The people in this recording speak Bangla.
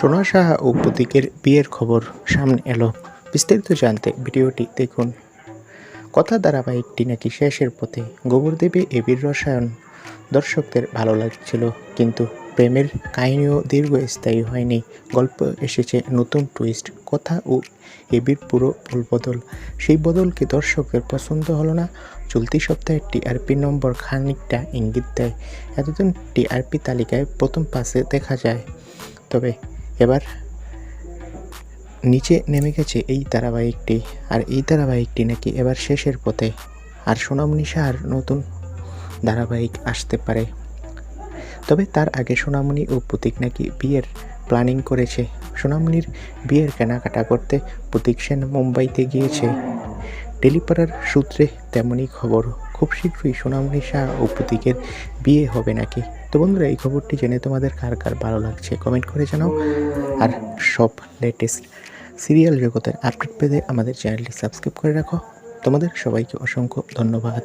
সোনা সাহা ও প্রতীকের বিয়ের খবর সামনে এলো। বিস্তারিত জানতে ভিডিওটি দেখুন। কথা ধারাবাহিকটি নাকি শেষের পথে গোবরদেবী এবির রসায়ন। দর্শকদের ভালো লাগছিল, কিন্তু প্রেমের কাহিনীও দীর্ঘস্থায়ী হয়নি। গল্প এসেছে নতুন টুইস্ট কথা ও এবির পুরো ভুল বদল। সেই বদলকে দর্শকের পছন্দ হলো না। চলতি সপ্তাহে টিআরপি নম্বর খানিকটা ইঙ্গিত দেয়। এতদিন টিআরপি তালিকায় প্রথম পাশে দেখা যায়। তবে এবার নিচে নেমে গেছে এই ধারাবাহিকটি, আর এই ধারাবাহিকটি নাকি এবার শেষের পথে। আর সোনামণি শাহর নতুন ধারাবাহিক আসতে পারে। তবে তার আগে সোনামণি ও প্রতীক নাকি বিয়ের প্ল্যানিং করেছে। সোনামণির বিয়ের কেনাকাটা করতে প্রতীক সেন মুম্বাইতে গিয়েছে। ডেলিপাড়ার সূত্রে তেমনই খবর খুব শীঘ্রই সোনামণি শাহ ও প্রতীকের বিয়ে হবে নাকি? তো বন্ধুরা, এই খবরটি জেনে তোমাদের কার কার ভালো লাগছে কমেন্ট করে জানাও। আর সব লেটেস্ট সিরিয়াল জগতের আপডেট পেতে আমাদের চ্যানেলটি সাবস্ক্রাইব করে রাখো। তোমাদের সবাইকে অসংখ্য ধন্যবাদ।